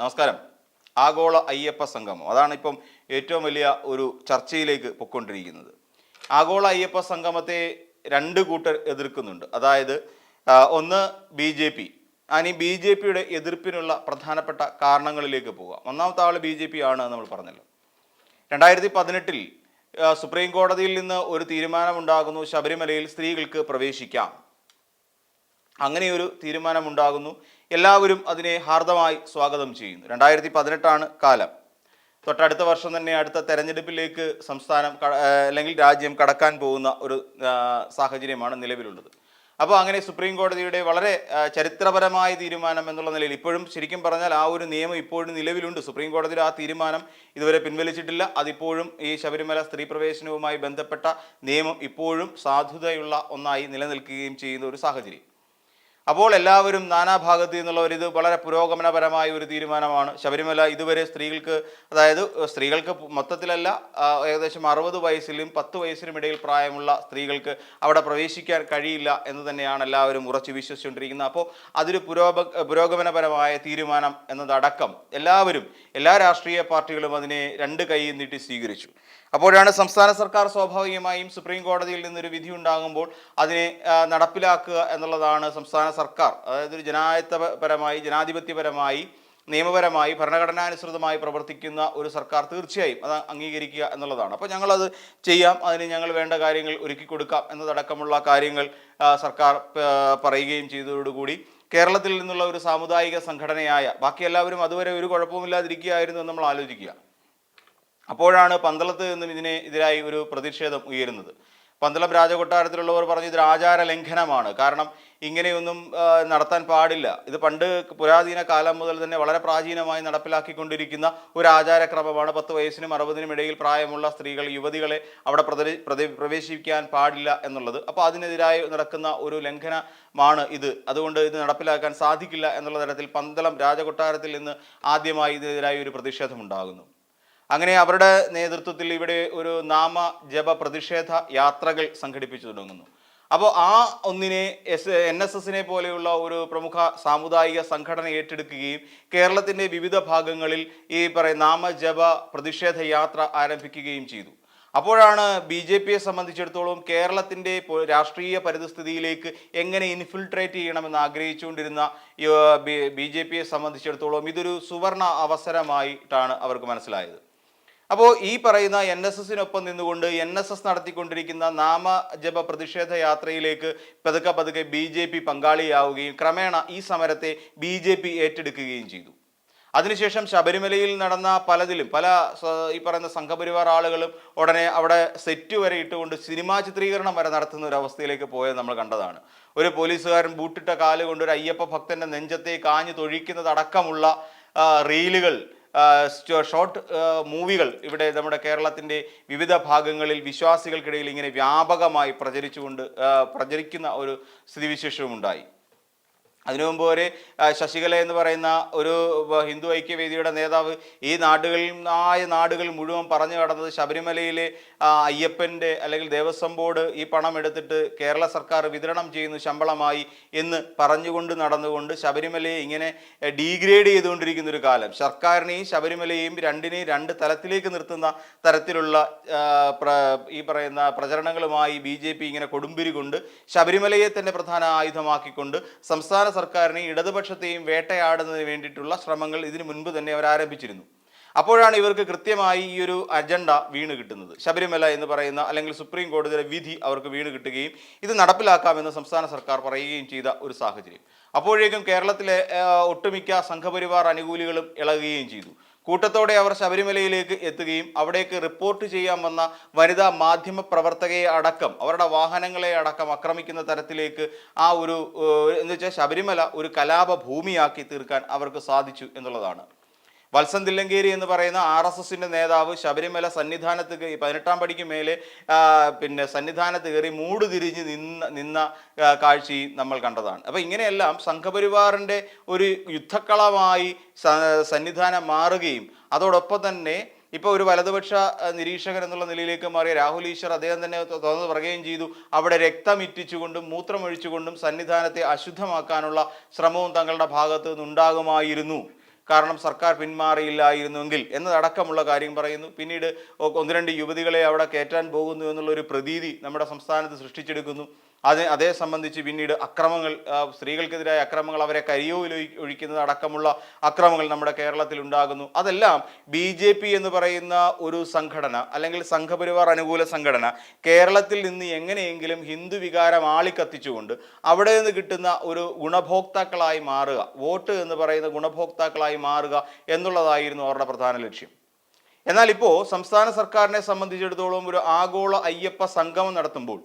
നമസ്കാരം. ആഗോള അയ്യപ്പ സംഗമം. അതാണ് ഇപ്പം ഏറ്റവും വലിയ ഒരു ചർച്ചയിലേക്ക് പൊക്കൊണ്ടിരിക്കുന്നത് ആഗോള അയ്യപ്പ സംഗമത്തെ രണ്ട് കൂട്ടർ എതിർക്കുന്നുണ്ട്. അതായത് ഒന്ന് ബി ജെ പി. അനി ബി ജെ പിയുടെ എതിർപ്പിനുള്ള പ്രധാനപ്പെട്ട കാരണങ്ങളിലേക്ക് പോകാം. ഒന്നാമത്തെ ആൾ ബി ജെ പി ആണ് നമ്മൾ പറഞ്ഞല്ലോ. രണ്ടായിരത്തി പതിനെട്ടിൽ സുപ്രീം കോടതിയിൽ നിന്ന് ഒരു തീരുമാനമുണ്ടാകുന്നു ശബരിമലയിൽ സ്ത്രീകൾക്ക് പ്രവേശിക്കാം. അങ്ങനെയൊരു തീരുമാനമുണ്ടാകുന്നു. എല്ലാവരും അതിനെ ഹാർദമായി സ്വാഗതം ചെയ്യുന്നു. രണ്ടായിരത്തി പതിനെട്ടാണ് കാലം. തൊട്ടടുത്ത വർഷം തന്നെ അടുത്ത തെരഞ്ഞെടുപ്പിലേക്ക് സംസ്ഥാനം അല്ലെങ്കിൽ രാജ്യം കടക്കാൻ പോകുന്ന ഒരു സാഹചര്യമാണ് നിലവിലുള്ളത്. അപ്പോൾ അങ്ങനെ സുപ്രീം കോടതിയുടെ വളരെ ചരിത്രപരമായ തീരുമാനം എന്നുള്ള നിലയിൽ ഇപ്പോഴും ശരിക്കും പറഞ്ഞാൽ ആ ഒരു നിയമം ഇപ്പോഴും നിലവിലുണ്ട്. സുപ്രീം കോടതിയുടെ ആ തീരുമാനം ഇതുവരെ പിൻവലിച്ചിട്ടില്ല. അതിപ്പോഴും ഈ ശബരിമല സ്ത്രീ പ്രവേശനവുമായി ബന്ധപ്പെട്ട നിയമം ഇപ്പോഴും സാധുതയുള്ള ഒന്നായി നിലനിൽക്കുകയും ചെയ്യുന്ന ഒരു സാഹചര്യം. അപ്പോൾ എല്ലാവരും നാനാഭാഗത്തു നിന്നുള്ളവർ ഇത് വളരെ പുരോഗമനപരമായ ഒരു തീരുമാനമാണ്. ശബരിമല ഇതുവരെ സ്ത്രീകൾക്ക് അതായത് സ്ത്രീകൾക്ക് മൊത്തത്തിലല്ല ഏകദേശം അറുപത് വയസ്സിലും പത്ത് വയസ്സിനും ഇടയിൽ പ്രായമുള്ള സ്ത്രീകൾക്ക് അവിടെ പ്രവേശിക്കാൻ കഴിയില്ല എന്ന് തന്നെയാണ് എല്ലാവരും ഉറച്ചു വിശ്വസിച്ചുകൊണ്ടിരിക്കുന്നത്. അപ്പോൾ അതൊരു പുരോഗ പുരോഗമനപരമായ തീരുമാനം എന്നതടക്കം എല്ലാവരും എല്ലാ രാഷ്ട്രീയ പാർട്ടികളും അതിനെ രണ്ട് കൈ നീട്ടി സ്വീകരിച്ചു. അപ്പോഴാണ് സംസ്ഥാന സർക്കാർ സ്വാഭാവികമായും സുപ്രീം കോടതിയിൽ നിന്നൊരു വിധി ഉണ്ടാകുമ്പോൾ അതിനെ നടപ്പിലാക്കുക എന്നുള്ളതാണ് സംസ്ഥാന സർക്കാർ. അതായത് ഒരു ജനായത്തപരമായി ജനാധിപത്യപരമായി നിയമപരമായി ഭരണഘടനാനുസൃതമായി പ്രവർത്തിക്കുന്ന ഒരു സർക്കാർ തീർച്ചയായും അത് അംഗീകരിക്കുക എന്നുള്ളതാണ്. അപ്പോൾ ഞങ്ങളത് ചെയ്യാം. അതിന് ഞങ്ങൾ വേണ്ട കാര്യങ്ങൾ ഒരുക്കി കൊടുക്കാം എന്നതടക്കമുള്ള കാര്യങ്ങൾ സർക്കാർ പറയുകയും ചെയ്തതോടുകൂടി കേരളത്തിൽ നിന്നുള്ള ഒരു സാമുദായിക സംഘടനയായ ബാക്കി എല്ലാവരും അതുവരെ ഒരു കുഴപ്പമില്ലാതിരിക്കുകയായിരുന്നു നമ്മൾ ആലോചിക്കുക. അപ്പോഴാണ് പന്തളത്ത് നിന്നും ഇതിനെ എതിരായി ഒരു പ്രതിഷേധം ഉയരുന്നത്. പന്തളം രാജകൊട്ടാരത്തിലുള്ളവർ പറഞ്ഞു ഇതൊരു ആചാര ലംഘനമാണ് കാരണം ഇങ്ങനെയൊന്നും നടത്താൻ പാടില്ല. ഇത് പണ്ട് പുരാതന കാലം മുതൽ തന്നെ വളരെ പ്രാചീനമായി നടപ്പിലാക്കിക്കൊണ്ടിരിക്കുന്ന ഒരു ആചാരക്രമമാണ്. പത്ത് വയസ്സിനും അറുപതിനും ഇടയിൽ പ്രായമുള്ള സ്ത്രീകൾ യുവതികളെ അവിടെ പ്രവേശിപ്പിക്കാൻ പാടില്ല എന്നുള്ളത്. അപ്പോൾ അതിനെതിരായി നടക്കുന്ന ഒരു ലംഘനമാണ് ഇത്. അതുകൊണ്ട് ഇത് നടപ്പിലാക്കാൻ സാധിക്കില്ല എന്നുള്ള തരത്തിൽ പന്തളം രാജകൊട്ടാരത്തിൽ നിന്ന് ആദ്യമായി ഇതിനെതിരായി ഒരു പ്രതിഷേധം ഉണ്ടാകുന്നു. അങ്ങനെ അവരുടെ നേതൃത്വത്തിൽ ഇവിടെ ഒരു നാമ ജപ പ്രതിഷേധ യാത്രകൾ സംഘടിപ്പിച്ചു തുടങ്ങുന്നു. അപ്പോൾ ആ ഒന്നിനെ എസ് എൻ എസ് എസിനെ പോലെയുള്ള ഒരു പ്രമുഖ സാമുദായിക സംഘടന ഏറ്റെടുക്കുകയും കേരളത്തിന്റെ വിവിധ ഭാഗങ്ങളിൽ ഈ പറയുന്ന നാമജപ പ്രതിഷേധ യാത്ര ആരംഭിക്കുകയും ചെയ്തു. അപ്പോഴാണ് ബി ജെ പിയെ സംബന്ധിച്ചിടത്തോളം കേരളത്തിന്റെ രാഷ്ട്രീയ പരിതസ്ഥിതിയിലേക്ക് എങ്ങനെ ഇൻഫിൽട്രേറ്റ് ചെയ്യണമെന്ന് ആഗ്രഹിച്ചുകൊണ്ടിരുന്ന ബി ജെ പിയെ സംബന്ധിച്ചിടത്തോളം ഇതൊരു സുവർണ അവസരമായിട്ടാണ് അവർക്ക് മനസ്സിലായത്. അപ്പോൾ ഈ പറയുന്ന എൻ എസ് എസിനൊപ്പം നിന്നുകൊണ്ട് എൻ എസ് എസ് നടത്തിക്കൊണ്ടിരിക്കുന്ന നാമജപ പ്രതിഷേധ യാത്രയിലേക്ക് പതുക്കെ പതുക്കെ ബി ജെ പി പങ്കാളിയാവുകയും ക്രമേണ ഈ സമരത്തെ ബി ജെ പി ഏറ്റെടുക്കുകയും ചെയ്തു. അതിനുശേഷം ശബരിമലയിൽ നടന്ന പലതിലും പല ഈ പറയുന്ന സംഘപരിവാർ ആളുകളും ഉടനെ അവിടെ സെറ്റ് വരെ ഇട്ടുകൊണ്ട് സിനിമാ ചിത്രീകരണം വരെ നടത്തുന്ന ഒരു അവസ്ഥയിലേക്ക് പോയത് നമ്മൾ കണ്ടതാണ്. ഒരു പോലീസുകാരൻ ബൂട്ടിട്ട കാലുകൊണ്ട് ഒരു അയ്യപ്പ ഭക്തന്റെ നെഞ്ചത്തെ കാഞ്ഞു തൊഴിക്കുന്നതടക്കമുള്ള റീലുകൾ ഷോർട്ട് മൂവികൾ ഇവിടെ നമ്മുടെ കേരളത്തിന്റെ വിവിധ ഭാഗങ്ങളിൽ വിശ്വാസികൾക്കിടയിൽ ഇങ്ങനെ വ്യാപകമായി പ്രചരിച്ചുകൊണ്ട് പ്രചരിക്കുന്ന ഒരു സ്ഥിതിവിശേഷവും ഉണ്ടായി. അതിനു മുമ്പ് വരെ ശശികല എന്ന് പറയുന്ന ഒരു ഹിന്ദു ഐക്യവേദിയുടെ നേതാവ് ഈ നാടുകളിൽ ആയ നാടുകൾ മുഴുവൻ പറഞ്ഞു കടന്നത് ശബരിമലയിലെ അയ്യപ്പന്റെ അല്ലെങ്കിൽ ദേവസ്വം ബോർഡ് ഈ പണം എടുത്തിട്ട് കേരള സർക്കാർ വിതരണം ചെയ്യുന്നു ശമ്പളമായി എന്ന് പറഞ്ഞുകൊണ്ട് നടന്നുകൊണ്ട് ശബരിമലയെ ഇങ്ങനെ ഡീഗ്രേഡ് ചെയ്തുകൊണ്ടിരിക്കുന്ന ഒരു കാലം. സർക്കാരിനെയും ശബരിമലയെയും രണ്ടിനെയും രണ്ട് തലത്തിലേക്ക് നിർത്തുന്ന തരത്തിലുള്ള ഈ പറയുന്ന പ്രചരണങ്ങളുമായി ബി ഇങ്ങനെ കൊടുമ്പിരി കൊണ്ട് ശബരിമലയെ തന്നെ പ്രധാന ആയുധമാക്കിക്കൊണ്ട് സംസ്ഥാന സർക്കാരിനെ ഇടതുപക്ഷത്തെയും വേട്ടയാടുന്നതിന് വേണ്ടിയിട്ടുള്ള ശ്രമങ്ങൾ ഇതിനു മുൻപ് തന്നെ അവർ ആരംഭിച്ചിരുന്നു. അപ്പോഴാണ് ഇവർക്ക് കൃത്യമായി ഈ ഒരു അജണ്ട വീണ് കിട്ടുന്നത്. ശബരിമല എന്ന് പറയുന്ന അല്ലെങ്കിൽ സുപ്രീം കോടതിയുടെ വിധി അവർക്ക് വീണ് കിട്ടുകയും ഇത് നടപ്പിലാക്കാമെന്ന് സംസ്ഥാന സർക്കാർ പറയുകയും ചെയ്ത ഒരു സാഹചര്യം. അപ്പോഴേക്കും കേരളത്തിലെ ഒട്ടുമിക്ക സംഘപരിവാർ അനുകൂലികളും ഇളകുകയും ചെയ്തു. കൂട്ടത്തോടെ അവർ ശബരിമലയിലേക്ക് എത്തുകയും അവിടേക്ക് റിപ്പോർട്ട് ചെയ്യാൻ വന്ന വനിതാ മാധ്യമ പ്രവർത്തകയെ അടക്കം അവരുടെ വാഹനങ്ങളെ അടക്കം ആക്രമിക്കുന്ന തരത്തിലേക്ക് ആ ഒരു എന്ന് വെച്ചാൽ ശബരിമല ഒരു കലാപ ഭൂമിയാക്കി തീർക്കാൻ അവർക്ക് സാധിച്ചു എന്നുള്ളതാണ്. വത്സൻ തില്ലങ്കേരി എന്ന് പറയുന്ന ആർ എസ് എസിന്റെ നേതാവ് ശബരിമല സന്നിധാനത്ത് പതിനെട്ടാം പടിക്ക് മേലെ പിന്നെ സന്നിധാനത്ത് കയറി മൂട് തിരിഞ്ഞ് നിന്ന നിന്ന കാഴ്ചയും നമ്മൾ കണ്ടതാണ്. അപ്പോൾ ഇങ്ങനെയെല്ലാം സംഘപരിവാറിന്റെ ഒരു യുദ്ധക്കളമായി സന്നിധാനം മാറുകയും അതോടൊപ്പം തന്നെ ഇപ്പോൾ ഒരു വലതുപക്ഷ നിരീക്ഷകൻ എന്നുള്ള നിലയിലേക്ക് മാറിയ രാഹുൽ ഈശ്വർ അദ്ദേഹം തന്നെ തുറന്നു പറയുകയും ചെയ്തു. അവിടെ രക്തമിറ്റിച്ചുകൊണ്ടും മൂത്രമൊഴിച്ചുകൊണ്ടും സന്നിധാനത്തെ അശുദ്ധമാക്കാനുള്ള ശ്രമവും തങ്ങളുടെ ഭാഗത്തു നിന്നുണ്ടാകുമായിരുന്നു കാരണം സർക്കാർ പിന്മാറിയില്ലായിരുന്നുവെങ്കിൽ എന്നതടക്കമുള്ള കാര്യം പറയുന്നു. പിന്നീട് ഒന്ന് രണ്ട് യുവതികളെ അവിടെ കയറ്റാൻ പോകുന്നു എന്നുള്ളൊരു പ്രതീതി നമ്മുടെ സംസ്ഥാനത്ത് സൃഷ്ടിച്ചെടുക്കുന്നു. അത് അതേ സംബന്ധിച്ച് പിന്നീട് അക്രമങ്ങൾ സ്ത്രീകൾക്കെതിരായ അക്രമങ്ങൾ അവരെ കരിയോയിൽ ഒഴി- ഒഴിക്കുന്നത് അടക്കമുള്ള അക്രമങ്ങൾ നമ്മുടെ കേരളത്തിൽ ഉണ്ടാകുന്നു. അതെല്ലാം ബി ജെ പി എന്ന് പറയുന്ന ഒരു സംഘടന അല്ലെങ്കിൽ സംഘപരിവാർ അനുകൂല സംഘടന കേരളത്തിൽ നിന്ന് എങ്ങനെയെങ്കിലും ഹിന്ദു വികാരം ആളിക്കത്തിച്ചുകൊണ്ട് അവിടെ നിന്ന് കിട്ടുന്ന ഒരു ഗുണഭോക്താക്കളായി മാറുക വോട്ട് എന്ന് പറയുന്ന ഗുണഭോക്താക്കളായി മാറുക എന്നുള്ളതായിരുന്നു അവരുടെ പ്രധാന ലക്ഷ്യം. എന്നാൽ ഇപ്പോൾ സംസ്ഥാന സർക്കാരിനെ സംബന്ധിച്ചിടത്തോളം ഒരു ആഗോള അയ്യപ്പ സംഗമം നടത്തുമ്പോൾ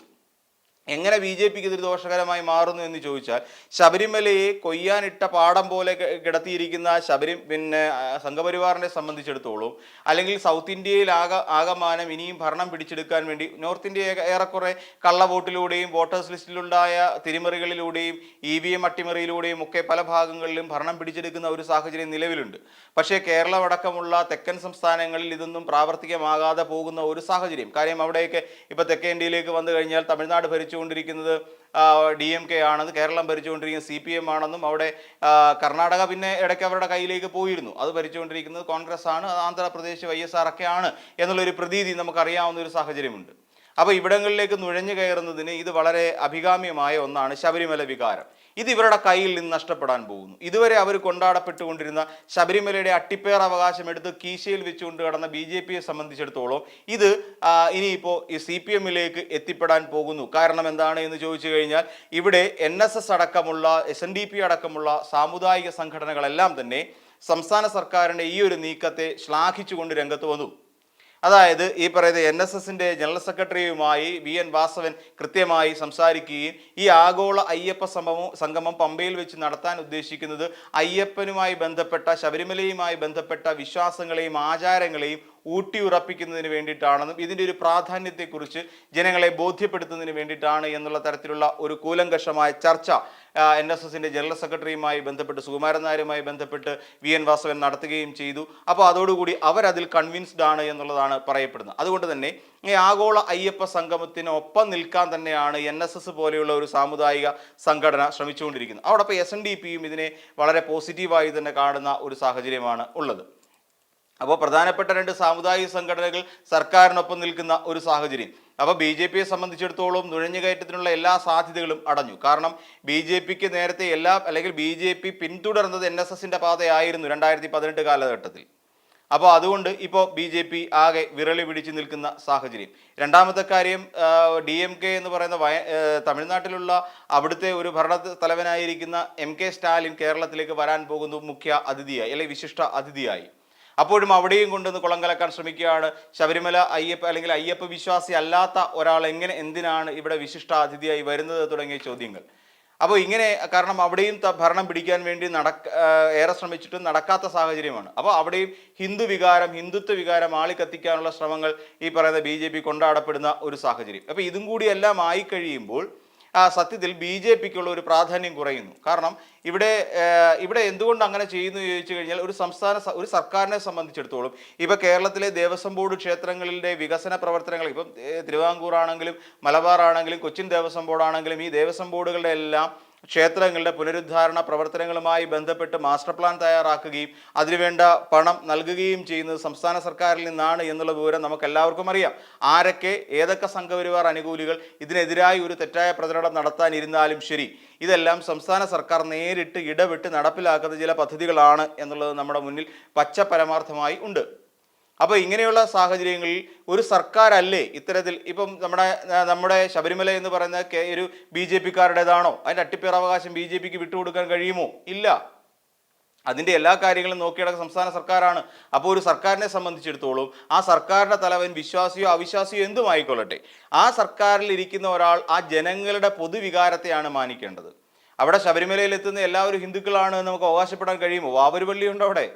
എങ്ങനെ ബി ജെ പിക്ക് ഇതൊരു ദോഷകരമായി മാറുന്നു എന്ന് ചോദിച്ചാൽ ശബരിമലയെ കൊയ്യാനിട്ട പാടം പോലെ കിടത്തിയിരിക്കുന്ന ശബരി പിന്നെ സംഘപരിവാറിനെ സംബന്ധിച്ചിടത്തോളം അല്ലെങ്കിൽ സൗത്ത് ഇന്ത്യയിൽ ആക ആകമാനം ഇനിയും ഭരണം പിടിച്ചെടുക്കാൻ വേണ്ടി നോർത്ത് ഇന്ത്യ ഏറെക്കുറെ കള്ള വോട്ടിലൂടെയും വോട്ടേഴ്സ് ലിസ്റ്റിലുണ്ടായ തിരിമറികളിലൂടെയും ഇ വി എം അട്ടിമറിയിലൂടെയും ഒക്കെ പല ഭാഗങ്ങളിലും ഭരണം പിടിച്ചെടുക്കുന്ന ഒരു സാഹചര്യം നിലവിലുണ്ട്. പക്ഷേ കേരളം അടക്കമുള്ള തെക്കൻ സംസ്ഥാനങ്ങളിൽ ഇതൊന്നും പ്രാവർത്തികമാകാതെ പോകുന്ന ഒരു സാഹചര്യം. കാര്യം അവിടെയൊക്കെ ഇപ്പോൾ തെക്കേ ഇന്ത്യയിലേക്ക് വന്നു കഴിഞ്ഞാൽ തമിഴ്നാട് ഭരിച്ചുകൊണ്ടിരിക്കുന്നത് ഡി എം കെ ആണെന്ന് കേരളം ഭരിച്ചുകൊണ്ടിരിക്കുന്നത് സി പി എം ആണെന്നും അവിടെ കർണാടക പിന്നെ ഇടയ്ക്ക് അവരുടെ കയ്യിലേക്ക് പോയിരുന്നു. അത് ഭരിച്ചുകൊണ്ടിരിക്കുന്നത് കോൺഗ്രസ് ആണ് ആന്ധ്രാപ്രദേശ് വൈ എസ് ആർ ഒക്കെ ആണ് എന്നുള്ളൊരു പ്രതീതി നമുക്കറിയാവുന്ന ഒരു സാഹചര്യമുണ്ട്. അപ്പോൾ ഇവിടങ്ങളിലേക്ക് നുഴഞ്ഞു കയറുന്നതിന് ഇത് വളരെ അഭികാമ്യമായ ഒന്നാണ് ശബരിമല വികാരം. ഇത് ഇവരുടെ കയ്യിൽ നിന്ന് നഷ്ടപ്പെടാൻ പോകുന്നു. ഇതുവരെ അവർ കൊണ്ടാടപ്പെട്ടുകൊണ്ടിരുന്ന ശബരിമലയുടെ അട്ടിപ്പേർ അവകാശം എടുത്ത് കീശയിൽ വെച്ചുകൊണ്ട് കടന്ന ബി ജെ പിയെ സംബന്ധിച്ചിടത്തോളം ഇത് ഇനിയിപ്പോൾ ഈ സി പി എമ്മിലേക്ക് എത്തിപ്പെടാൻ പോകുന്നു. കാരണം എന്താണ് എന്ന് ചോദിച്ചു കഴിഞ്ഞാൽ ഇവിടെ എൻ എസ് എസ് അടക്കമുള്ള എസ് എൻ ഡി പി അടക്കമുള്ള സാമുദായിക സംഘടനകളെല്ലാം തന്നെ സംസ്ഥാന സർക്കാരിന്റെ ഈ ഒരു നീക്കത്തെ ശ്ലാഘിച്ചുകൊണ്ട് രംഗത്ത് വന്നു. അതായത് ഈ പറയുന്ന എൻ എസ് എസിന്റെ ജനറൽ സെക്രട്ടറിയുമായി വി എൻ വാസവൻ കൃത്യമായി സംസാരിക്കുകയും ഈ ആഗോള അയ്യപ്പ സംഭവം സംഗമം പമ്പയിൽ വെച്ച് നടത്താൻ ഉദ്ദേശിക്കുന്നത് അയ്യപ്പനുമായി ബന്ധപ്പെട്ട ശബരിമലയുമായി ബന്ധപ്പെട്ട വിശ്വാസങ്ങളെയും ആചാരങ്ങളെയും ഊട്ടിയുറപ്പിക്കുന്നതിന് വേണ്ടിയിട്ടാണെന്നും ഇതിന്റെ ഒരു പ്രാധാന്യത്തെക്കുറിച്ച് ജനങ്ങളെ ബോധ്യപ്പെടുത്തുന്നതിന് വേണ്ടിയിട്ടാണ് എന്നുള്ള തരത്തിലുള്ള ഒരു കൂലങ്കഷമായ ചർച്ച എൻ എസ് എസിന്റെ ജനറൽ സെക്രട്ടറിയുമായി ബന്ധപ്പെട്ട് സുകുമാരൻ നായരുമായി ബന്ധപ്പെട്ട് വി എൻ വാസവൻ നടത്തുകയും ചെയ്തു. അപ്പോൾ അതോടുകൂടി അവരതിൽ കൺവിൻസ്ഡ് ആണ് എന്നുള്ളതാണ് പറയപ്പെടുന്നത്. അതുകൊണ്ട് തന്നെ ഈ ആഗോള അയ്യപ്പ സംഗമത്തിനൊപ്പം നിൽക്കാൻ തന്നെയാണ് എൻ എസ് എസ് പോലെയുള്ള ഒരു സാമുദായിക സംഘടന ശ്രമിച്ചുകൊണ്ടിരിക്കുന്നത്. അവിടെ ഇപ്പോൾ എസ് എൻ ഡി പിയും ഇതിനെ വളരെ പോസിറ്റീവായി തന്നെ കാണുന്ന ഒരു സാഹചര്യമാണ് ഉള്ളത്. അപ്പോൾ പ്രധാനപ്പെട്ട രണ്ട് സാമുദായിക സംഘടനകൾ സർക്കാരിനൊപ്പം നിൽക്കുന്ന ഒരു സാഹചര്യം. അപ്പോൾ ബി ജെ പിയെ സംബന്ധിച്ചിടത്തോളം നുഴഞ്ഞുകയറ്റത്തിനുള്ള എല്ലാ സാധ്യതകളും അടഞ്ഞു. കാരണം ബി ജെ പിക്ക് നേരത്തെ എല്ലാ അല്ലെങ്കിൽ ബി ജെ പി പിന്തുടർന്നത് എൻ എസ് എസിന്റെ പാതയായിരുന്നു രണ്ടായിരത്തി പതിനെട്ട് കാലഘട്ടത്തിൽ. അപ്പോൾ അതുകൊണ്ട് ഇപ്പോൾ ബി ജെ പി ആകെ വിരളി പിടിച്ചു നിൽക്കുന്ന സാഹചര്യം. രണ്ടാമത്തെ കാര്യം ഡി എം കെ എന്ന് പറയുന്ന വയ തമിഴ്നാട്ടിലുള്ള അവിടുത്തെ ഒരു ഭരണ തലവനായിരിക്കുന്ന എം കെ സ്റ്റാലിൻ കേരളത്തിലേക്ക് വരാൻ പോകുന്നു മുഖ്യ അതിഥിയായി അല്ലെങ്കിൽ വിശിഷ്ട അതിഥിയായി. അപ്പോഴും അവിടെയും കൊണ്ടുവന്ന് കുളം കലക്കാൻ ശ്രമിക്കുകയാണ്. ശബരിമല അയ്യപ്പ അല്ലെങ്കിൽ അയ്യപ്പ വിശ്വാസി അല്ലാത്ത ഒരാൾ എങ്ങനെ എന്തിനാണ് ഇവിടെ വിശിഷ്ട അതിഥിയായി വരുന്നത് തുടങ്ങിയ ചോദ്യങ്ങൾ. അപ്പോൾ ഇങ്ങനെ കാരണം അവിടെയും ഭരണം പിടിക്കാൻ വേണ്ടി നടക്ക ഏറെ ശ്രമിച്ചിട്ടും നടക്കാത്ത സാഹചര്യമാണ്. അപ്പോൾ അവിടെയും ഹിന്ദു വികാരം ഹിന്ദുത്വ വികാരം ആളിക്കത്തിക്കാനുള്ള ശ്രമങ്ങൾ ഈ പറയുന്ന ബി കൊണ്ടാടപ്പെടുന്ന ഒരു സാഹചര്യം. അപ്പോൾ ഇതും കൂടി എല്ലാം ആയി കഴിയുമ്പോൾ ആ സത്യത്തിൽ ബി ജെ പിക്കുള്ള ഒരു പ്രാധാന്യം കുറയുന്നു. കാരണം ഇവിടെ ഇവിടെ എന്തുകൊണ്ട് അങ്ങനെ ചെയ്യുന്നു ചോദിച്ചു കഴിഞ്ഞാൽ ഒരു സംസ്ഥാന ഒരു സർക്കാരിനെ സംബന്ധിച്ചിടത്തോളം ഇപ്പൊ കേരളത്തിലെ ദേവസ്വം ബോർഡ് ക്ഷേത്രങ്ങളിലെ വികസന പ്രവർത്തനങ്ങൾ ഇപ്പം തിരുവാങ്കൂർ ആണെങ്കിലും മലബാർ ആണെങ്കിലും കൊച്ചിൻ ദേവസ്വം ബോർഡ് ആണെങ്കിലും ഈ ദേവസ്വം ബോർഡുകളുടെ എല്ലാം ക്ഷേത്രങ്ങളുടെ പുനരുദ്ധാരണ പ്രവർത്തനങ്ങളുമായി ബന്ധപ്പെട്ട് മാസ്റ്റർ പ്ലാൻ തയ്യാറാക്കുകയും അതിനുവേണ്ട പണം നൽകുകയും ചെയ്യുന്നത് സംസ്ഥാന സർക്കാരിൽ നിന്നാണ് എന്നുള്ള വിവരം നമുക്ക് എല്ലാവർക്കും അറിയാം. ആരൊക്കെ ഏതൊക്കെ സംഘപരിവാർ അനുകൂലികൾ ഇതിനെതിരായി ഒരു തെറ്റായ പ്രചരണം നടത്താനിരുന്നാലും ശരി ഇതെല്ലാം സംസ്ഥാന സർക്കാർ നേരിട്ട് ഇടപെട്ട് നടപ്പിലാക്കുന്ന ചില പദ്ധതികളാണ് എന്നുള്ളത് നമ്മുടെ മുന്നിൽ പച്ച പരമാർത്ഥമായി ഉണ്ട്. അപ്പോൾ ഇങ്ങനെയുള്ള സാഹചര്യങ്ങളിൽ ഒരു സർക്കാരല്ലേ ഇത്തരത്തിൽ ഇപ്പം നമ്മുടെ നമ്മുടെ ശബരിമല എന്ന് പറയുന്ന ഒരു ബി ജെ പിക്കാരുടേതാണോ? അതിന്റെ അട്ടിപ്പേറവകാശം ബി ജെ പിക്ക് വിട്ടുകൊടുക്കാൻ കഴിയുമോ? ഇല്ല. അതിന്റെ എല്ലാ കാര്യങ്ങളും നോക്കിയിടക്കുന്ന സംസ്ഥാന സർക്കാരാണ്. അപ്പോൾ ഒരു സർക്കാരിനെ സംബന്ധിച്ചിടത്തോളം ആ സർക്കാരിന്റെ തലവൻ വിശ്വാസിയോ അവിശ്വാസിയോ എന്തുമായിക്കൊള്ളട്ടെ? ആ സർക്കാരിൽ ഇരിക്കുന്ന ഒരാൾ ആ ജനങ്ങളുടെ പൊതുവികാരത്തെയാണ് മാനിക്കേണ്ടത്. അവിടെ ശബരിമലയിൽ എത്തുന്ന എല്ലാവരും ഹിന്ദുക്കളാണ് നമുക്ക് അവകാശപ്പെടാൻ കഴിയുമോ? വാവരുപള്ളിയുണ്ടോ അവിടെ?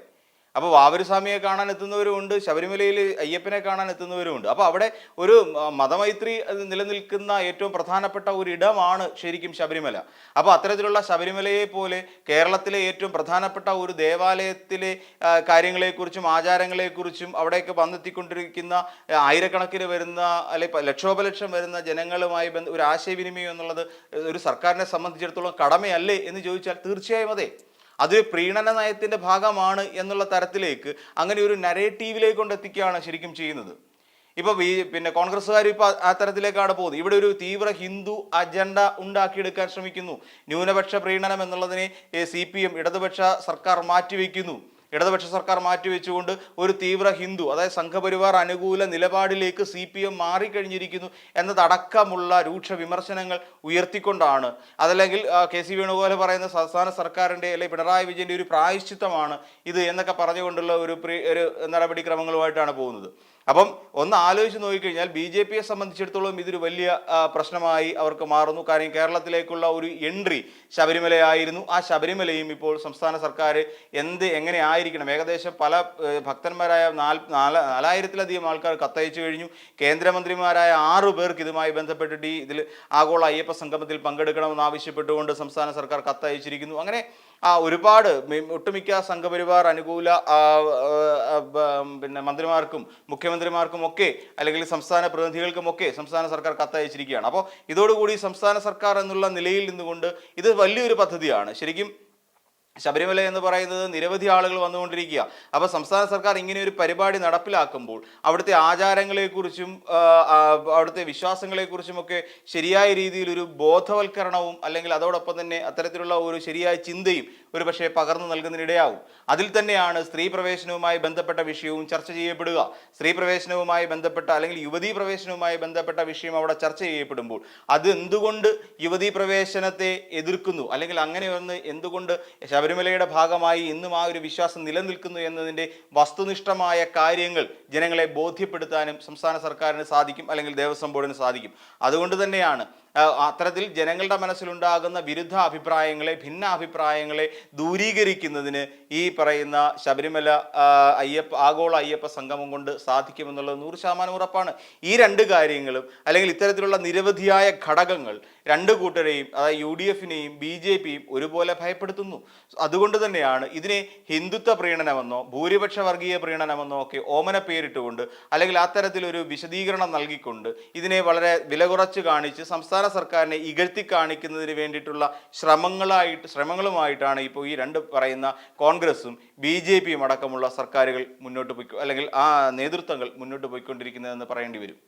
അപ്പോൾ വാവരുസ്വാമിയെ കാണാൻ എത്തുന്നവരുമുണ്ട് ശബരിമലയിൽ അയ്യപ്പനെ കാണാൻ എത്തുന്നവരുമുണ്ട് അപ്പോൾ അവിടെ ഒരു മതമൈത്രി നിലനിൽക്കുന്ന ഏറ്റവും പ്രധാനപ്പെട്ട ഒരു ഇടമാണ് ശരിക്കും ശബരിമല. അപ്പോൾ അത്തരത്തിലുള്ള ശബരിമലയെ പോലെ കേരളത്തിലെ ഏറ്റവും പ്രധാനപ്പെട്ട ഒരു ദേവാലയത്തിലെ കാര്യങ്ങളെക്കുറിച്ചും ആചാരങ്ങളെക്കുറിച്ചും അവിടെയൊക്കെ വന്നെത്തിക്കൊണ്ടിരിക്കുന്ന ആയിരക്കണക്കിന് വരുന്ന അല്ലെ ലക്ഷോപലക്ഷം വരുന്ന ജനങ്ങളുമായി ബന്ധ ഒരു ആശയവിനിമയം എന്നുള്ളത് ഒരു സർക്കാരിനെ സംബന്ധിച്ചിടത്തോളം കടമയല്ലേ എന്ന് ചോദിച്ചാൽ തീർച്ചയായും അതെ. അതൊരു പ്രീണന നയത്തിന്റെ ഭാഗമാണ് എന്നുള്ള തരത്തിലേക്ക് അങ്ങനെ ഒരു നരേറ്റീവിലേക്ക് കൊണ്ടെത്തിക്കുകയാണ് ശരിക്കും ചെയ്യുന്നത്. ഇപ്പൊ ബി പിന്നെ കോൺഗ്രസ്സുകാർ ഇപ്പൊ ആ തരത്തിലേക്കാണ് പോകുന്നത്. ഇവിടെ ഒരു തീവ്ര ഹിന്ദു അജണ്ട ഉണ്ടാക്കിയെടുക്കാൻ ശ്രമിക്കുന്നു. ന്യൂനപക്ഷ പ്രീണനം എന്നുള്ളതിനെ സി പി എം ഇടതുപക്ഷ സർക്കാർ മാറ്റിവെക്കുന്നു. ഇടതുപക്ഷ സർക്കാർ മാറ്റിവെച്ചുകൊണ്ട് ഒരു തീവ്ര ഹിന്ദു അതായത് സംഘപരിവാർ അനുകൂല നിലപാടിലേക്ക് സി പി എം മാറിക്കഴിഞ്ഞിരിക്കുന്നു എന്നതടക്കമുള്ള രൂക്ഷ വിമർശനങ്ങൾ ഉയർത്തിക്കൊണ്ടാണ്. അതല്ലെങ്കിൽ കെ സി വേണുഗോപാൽ പറയുന്ന സംസ്ഥാന സർക്കാരിന്റെ അല്ലെങ്കിൽ പിണറായി വിജയന്റെ ഒരു പ്രായശ്ചിത്തമാണ് ഇത് എന്നൊക്കെ പറഞ്ഞുകൊണ്ടുള്ള ഒരു ഒരു നടപടിക്രമങ്ങളുമായിട്ടാണ് പോകുന്നത്. അപ്പം ഒന്ന് ആലോചിച്ച് നോക്കിക്കഴിഞ്ഞാൽ ബി ജെ പിയെ സംബന്ധിച്ചിടത്തോളം ഇതൊരു വലിയ പ്രശ്നമായി അവർക്ക് മാറുന്നു. കാര്യം കേരളത്തിലേക്കുള്ള ഒരു എൻട്രി ശബരിമലയായിരുന്നു. ആ ശബരിമലയും ഇപ്പോൾ സംസ്ഥാന സർക്കാർ എന്ത് എങ്ങനെ ആയിരിക്കണം? ഏകദേശം പല ഭക്തന്മാരായ നാല് നാല് നാലായിരത്തിലധികം ആൾക്കാർ കത്തയച്ചു കഴിഞ്ഞു. കേന്ദ്രമന്ത്രിമാരായ ആറു പേർക്ക് ഇതുമായി ബന്ധപ്പെട്ടിട്ട് ഈ ഇതിൽ ആഗോള അയ്യപ്പ സംഗമത്തിൽ പങ്കെടുക്കണമെന്ന് ആവശ്യപ്പെട്ടുകൊണ്ട് സംസ്ഥാന സർക്കാർ കത്തയച്ചിരിക്കുന്നു. അങ്ങനെ ഒരുപാട് ഒട്ടുമിക്ക സംഘപരിവാർ അനുകൂല പിന്നെ മന്ത്രിമാർക്കും മുഖ്യമന്ത്രിമാർക്കും ഒക്കെ അല്ലെങ്കിൽ സംസ്ഥാന പ്രതിനിധികൾക്കും ഒക്കെ സംസ്ഥാന സർക്കാർ കത്തയച്ചിരിക്കുകയാണ്. അപ്പോൾ ഇതോടുകൂടി സംസ്ഥാന സർക്കാർ എന്നുള്ള നിലയിൽ നിന്നുകൊണ്ട് ഇത് വലിയൊരു പദ്ധതിയാണ്. ശരിക്കും ശബരിമല എന്ന് പറയുന്നത് നിരവധി ആളുകൾ വന്നുകൊണ്ടിരിക്കുക. അപ്പോൾ സംസ്ഥാന സർക്കാർ ഇങ്ങനെ ഒരു പരിപാടി നടപ്പിലാക്കുമ്പോൾ അവിടുത്തെ ആചാരങ്ങളെക്കുറിച്ചും അവിടുത്തെ വിശ്വാസങ്ങളെക്കുറിച്ചും ഒക്കെ ശരിയായ രീതിയിൽ ഒരു ബോധവൽക്കരണവും അല്ലെങ്കിൽ അതോടൊപ്പം തന്നെ അത്തരത്തിലുള്ള ഒരു ശരിയായ ചിന്തയും ഒരു പക്ഷേ പകർന്നു നൽകുന്നതിനിടയാവും. അതിൽ തന്നെയാണ് സ്ത്രീ പ്രവേശനവുമായി ബന്ധപ്പെട്ട വിഷയവും ചർച്ച ചെയ്യപ്പെടുക. സ്ത്രീ പ്രവേശനവുമായി ബന്ധപ്പെട്ട അല്ലെങ്കിൽ യുവതീ പ്രവേശനവുമായി ബന്ധപ്പെട്ട വിഷയം അവിടെ ചർച്ച ചെയ്യപ്പെടുമ്പോൾ അത് എന്തുകൊണ്ട് യുവതീ പ്രവേശനത്തെ എതിർക്കുന്നു? അല്ലെങ്കിൽ അങ്ങനെ ഒന്ന് എന്തുകൊണ്ട് ശബരിമലയുടെ ഭാഗമായി ഇന്നും ആ ഒരു വിശ്വാസം നിലനിൽക്കുന്നു എന്നതിന്റെ വസ്തുനിഷ്ഠമായ കാര്യങ്ങൾ ജനങ്ങളെ ബോധ്യപ്പെടുത്താനും സംസ്ഥാന സർക്കാരിന് സാധിക്കും അല്ലെങ്കിൽ ദേവസ്വം ബോർഡിന് സാധിക്കും. അതുകൊണ്ട് തന്നെയാണ് അത്തരത്തിൽ ജനങ്ങളുടെ മനസ്സിലുണ്ടാകുന്ന വിരുദ്ധ അഭിപ്രായങ്ങളെ ഭിന്ന അഭിപ്രായങ്ങളെ ദൂരീകരിക്കുന്നതിന് ഈ പറയുന്ന ശബരിമല അയ്യപ്പ ആഗോള അയ്യപ്പ സംഗമം കൊണ്ട് സാധിക്കുമെന്നുള്ളത് നൂറ് ശതമാനം ഉറപ്പാണ്. ഈ രണ്ട് കാര്യങ്ങളും അല്ലെങ്കിൽ ഇത്തരത്തിലുള്ള നിരവധിയായ ഘടകങ്ങൾ രണ്ട് കൂട്ടരെയും അതായത് യു ഡി എഫിനെയും ബി ജെ പിയും ഒരുപോലെ ഭയപ്പെടുത്തുന്നു. അതുകൊണ്ട് തന്നെയാണ് ഇതിനെ ഹിന്ദുത്വ പ്രീണനമെന്നോ ഭൂരിപക്ഷ വർഗീയ പ്രീണനമെന്നോ ഒക്കെ ഓമന പേരിട്ടുകൊണ്ട് അല്ലെങ്കിൽ അത്തരത്തിലൊരു വിശദീകരണം നൽകിക്കൊണ്ട് ഇതിനെ വളരെ വില കുറച്ച് കാണിച്ച് സംസ്ഥാന സർക്കാരിനെ ഇകഴ്ത്തി കാണിക്കുന്നതിന് വേണ്ടിയിട്ടുള്ള ശ്രമങ്ങളായിട്ട് ശ്രമങ്ങളുമായിട്ടാണ് ഇപ്പോൾ ഈ രണ്ട് പറയുന്ന കോൺഗ്രസും ബി ജെ പിയും അടക്കമുള്ള സർക്കാരുകൾ മുന്നോട്ട് പോയി അല്ലെങ്കിൽ ആ നേതൃത്വങ്ങൾ മുന്നോട്ട് പോയിക്കൊണ്ടിരിക്കുന്നതെന്ന് പറയേണ്ടി വരും.